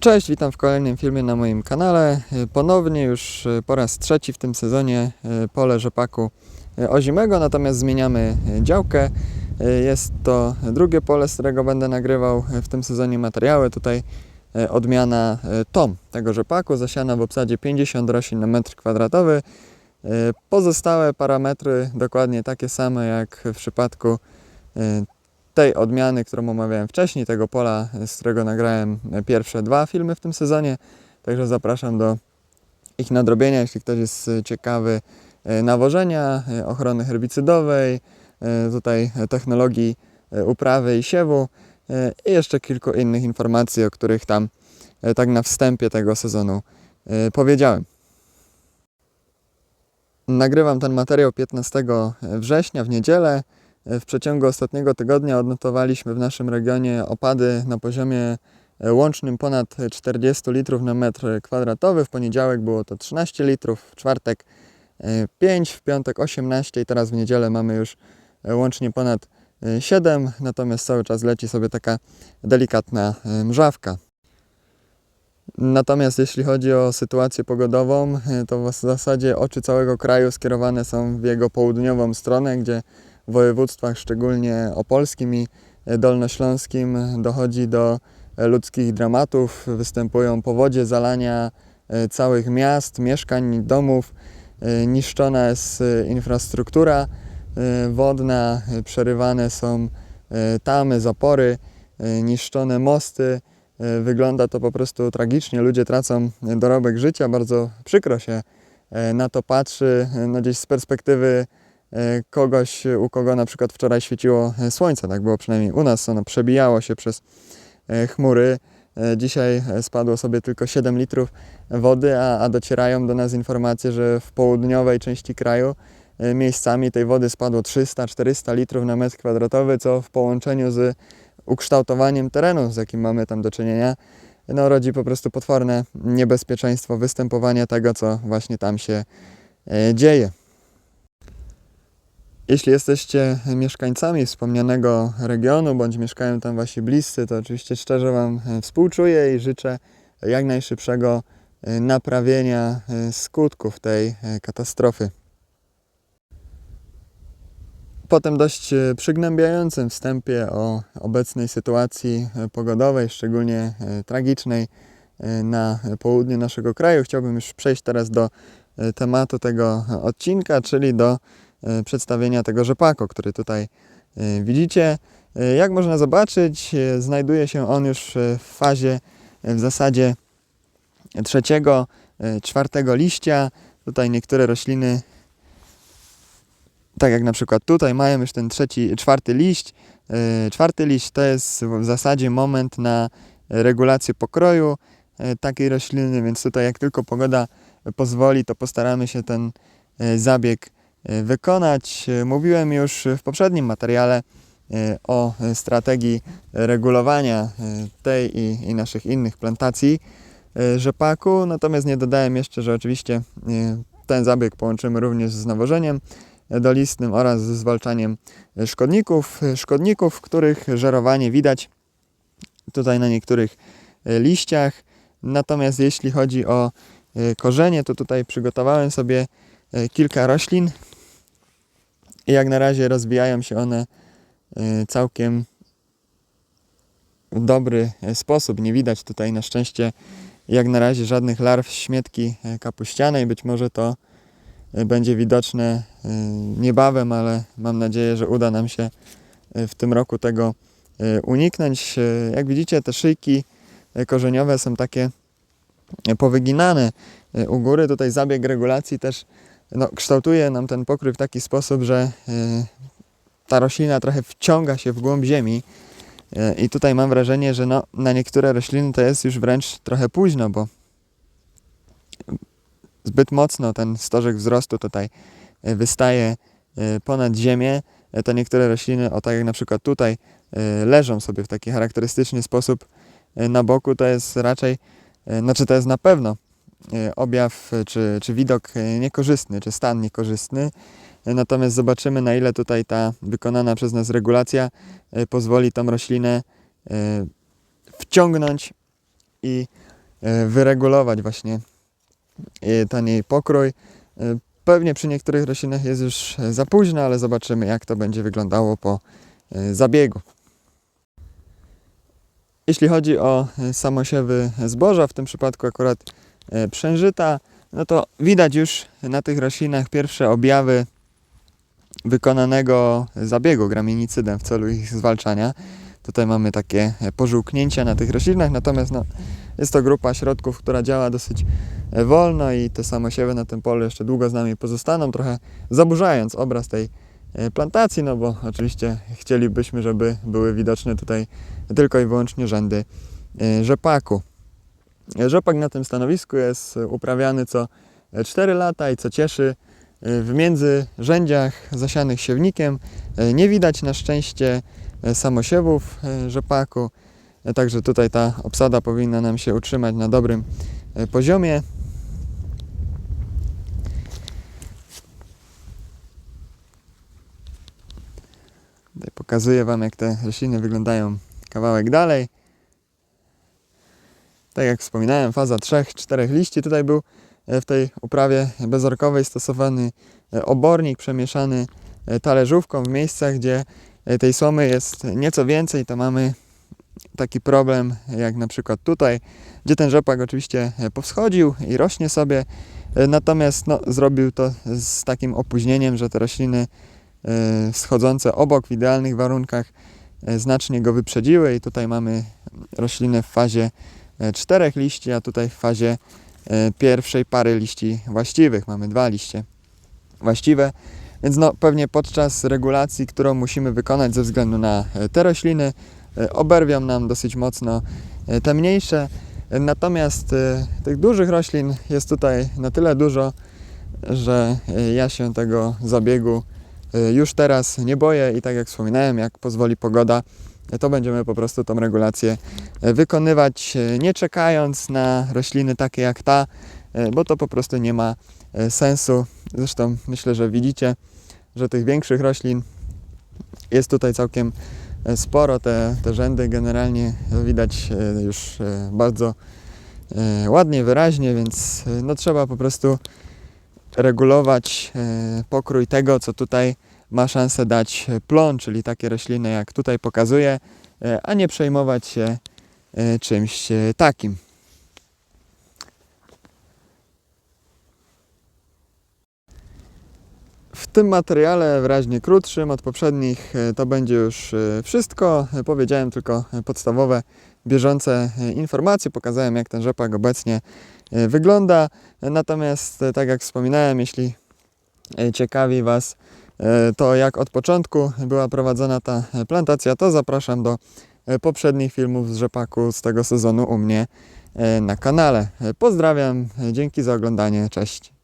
Cześć, witam w kolejnym filmie na moim kanale. Y, Ponownie już y, po raz trzeci w tym sezonie y, pole rzepaku ozimego, natomiast zmieniamy działkę. Jest to drugie pole, z którego będę nagrywał w tym sezonie materiały. Tutaj odmiana tom tego rzepaku, zasiana w obsadzie 50 roślin na metr kwadratowy. Pozostałe parametry dokładnie takie same jak w przypadku tej odmiany, którą omawiałem wcześniej, tego pola, z którego nagrałem pierwsze dwa filmy w tym sezonie. Także zapraszam do ich nadrobienia, jeśli ktoś jest ciekawy e, nawożenia, e, ochrony herbicydowej, e, tutaj technologii uprawy i siewu i jeszcze kilku innych informacji, o których tam tak na wstępie tego sezonu powiedziałem. Nagrywam ten materiał 15 września w niedzielę. W przeciągu ostatniego tygodnia odnotowaliśmy w naszym regionie opady na poziomie e, łącznym ponad 40 litrów na metr kwadratowy. W poniedziałek było to 13 litrów, w czwartek e, 5, w piątek 18 i teraz w niedzielę mamy już e, łącznie ponad e, 7, natomiast cały czas leci sobie taka delikatna e, mrzawka. Natomiast jeśli chodzi o sytuację pogodową, e, to w zasadzie oczy całego kraju skierowane są w jego południową stronę, gdzie województwach, szczególnie opolskim i dolnośląskim, dochodzi do ludzkich dramatów. Występują powodzie, zalania e, całych miast, mieszkań, domów. E, Niszczona jest e, infrastruktura wodna, przerywane są tamy, zapory, niszczone mosty. Wygląda to po prostu tragicznie. Ludzie tracą dorobek życia. Bardzo przykro się na to patrzy, no gdzieś z perspektywy kogoś, u kogo na przykład wczoraj świeciło e, słońce. Tak było przynajmniej u nas. Ono przebijało się przez e, chmury. E, Dzisiaj e, spadło sobie tylko 7 litrów wody, a, a docierają do nas informacje, że w południowej części kraju e, miejscami tej wody spadło 300-400 litrów na metr kwadratowy, co w połączeniu z ukształtowaniem terenu, z jakim mamy tam do czynienia, no, rodzi po prostu potworne niebezpieczeństwo występowania tego, co właśnie tam się e, dzieje. Jeśli jesteście mieszkańcami wspomnianego regionu, bądź mieszkają tam wasi bliscy, to oczywiście szczerze Wam e, współczuję i życzę jak najszybszego e, naprawienia e, skutków tej katastrofy. Po tym dość przygnębiającym wstępie o obecnej sytuacji pogodowej, szczególnie tragicznej na południu naszego kraju, chciałbym już przejść teraz do tematu tego odcinka, czyli do przedstawienia tego rzepaku, który tutaj e, widzicie. E, Jak można zobaczyć, e, znajduje się on już e, w fazie e, w zasadzie trzeciego, e, czwartego liścia. Tutaj niektóre rośliny tak jak na przykład tutaj mają już ten trzeci, czwarty liść. E, Czwarty liść to jest w zasadzie moment na regulację pokroju e, takiej rośliny, więc tutaj jak tylko pogoda pozwoli, to postaramy się ten e, zabieg e, wykonać. E, Mówiłem już w poprzednim materiale e, o strategii regulowania tej i, i naszych innych plantacji rzepaku, natomiast nie dodałem jeszcze, że oczywiście ten zabieg połączymy również z nawożeniem dolistnym oraz ze zwalczaniem szkodników, szkodników, których żerowanie widać tutaj na niektórych liściach. Natomiast jeśli chodzi o korzenie, to tutaj przygotowałem sobie kilka roślin i jak na razie rozwijają się one e, całkiem w dobry e, sposób. Nie widać tutaj na szczęście jak na razie żadnych larw śmietki e, kapuścianej. Być może to e, będzie widoczne e, niebawem, ale mam nadzieję, że uda nam się e, w tym roku tego e, uniknąć. E, Jak widzicie, te szyjki e, korzeniowe są takie e, powyginane e, u góry. Tutaj zabieg regulacji też no, kształtuje nam ten pokrój w taki sposób, że e, ta roślina trochę wciąga się w głąb ziemi. E, I tutaj mam wrażenie, że no, na niektóre rośliny to jest już wręcz trochę późno, bo zbyt mocno ten stożek wzrostu tutaj e, wystaje ponad ziemię. To niektóre rośliny, o tak jak na przykład tutaj, leżą sobie w taki charakterystyczny sposób na boku. To jest raczej, znaczy to jest na pewno objaw e, czy, czy widok e, niekorzystny, czy stan niekorzystny. E, Natomiast zobaczymy, na ile tutaj ta wykonana przez nas regulacja e, pozwoli tą roślinę e, wciągnąć i e, wyregulować właśnie e, ten jej pokrój. E, Pewnie przy niektórych roślinach jest już e, za późno, ale zobaczymy jak to będzie wyglądało po e, zabiegu. Jeśli chodzi o e, samosiewy zboża, w tym przypadku akurat e, przężyta, no to widać już na tych roślinach pierwsze objawy wykonanego zabiegu graminicydem w celu ich zwalczania. Tutaj mamy takie e, pożółknięcia na tych roślinach, natomiast no, jest to grupa środków, która działa dosyć e, wolno i te samosiewy na tym polu jeszcze długo z nami pozostaną, trochę zaburzając obraz tej e, plantacji, no bo oczywiście chcielibyśmy, żeby były widoczne tutaj tylko i wyłącznie rzędy e, rzepaku. E, Rzepak na tym stanowisku jest e, uprawiany co 4 lata i co cieszy, e, w międzyrzędziach zasianych siewnikiem e, nie widać na szczęście e, samosiewów e, rzepaku, E, także tutaj ta obsada powinna nam się utrzymać na dobrym e, poziomie. Tutaj pokazuję Wam, jak te rośliny wyglądają kawałek dalej. Tak jak wspominałem, faza 3-4 liści. Tutaj był e, w tej uprawie bezorkowej stosowany e, obornik przemieszany e, talerzówką w miejscach, gdzie tej słomy jest nieco więcej, to mamy taki problem jak na przykład tutaj, gdzie ten rzepak oczywiście powschodził i rośnie sobie, natomiast no, zrobił to z takim opóźnieniem, że te rośliny schodzące obok w idealnych warunkach znacznie go wyprzedziły i tutaj mamy roślinę w fazie czterech liści, a tutaj w fazie e, pierwszej pary liści właściwych. Mamy dwa liście właściwe, więc no, pewnie podczas regulacji, którą musimy wykonać ze względu na e, te rośliny, e, oberwią nam dosyć mocno e, te mniejsze. E, Natomiast e, tych dużych roślin jest tutaj na tyle dużo, że e, ja się tego zabiegu e, już teraz nie boję i tak jak wspominałem, jak pozwoli pogoda, e, to będziemy po prostu tą regulację e, wykonywać, e, nie czekając na rośliny takie jak ta, e, bo to po prostu nie ma sensu. Zresztą myślę, że widzicie, że tych większych roślin jest tutaj całkiem sporo. Te, te rzędy generalnie widać już bardzo ładnie, wyraźnie, więc no, trzeba po prostu regulować pokrój tego, co tutaj ma szansę dać plon, czyli takie rośliny jak tutaj pokazuję, e, a nie przejmować się e, czymś e, takim. W tym materiale wyraźnie krótszym od poprzednich to będzie już wszystko. Powiedziałem tylko podstawowe, bieżące informacje, pokazałem jak ten rzepak obecnie wygląda. Natomiast, tak jak wspominałem, jeśli ciekawi Was to, jak od początku była prowadzona ta e, plantacja, to zapraszam do e, poprzednich filmów z rzepaku z tego sezonu u mnie e, na kanale. E, Pozdrawiam, e, dzięki za oglądanie, cześć.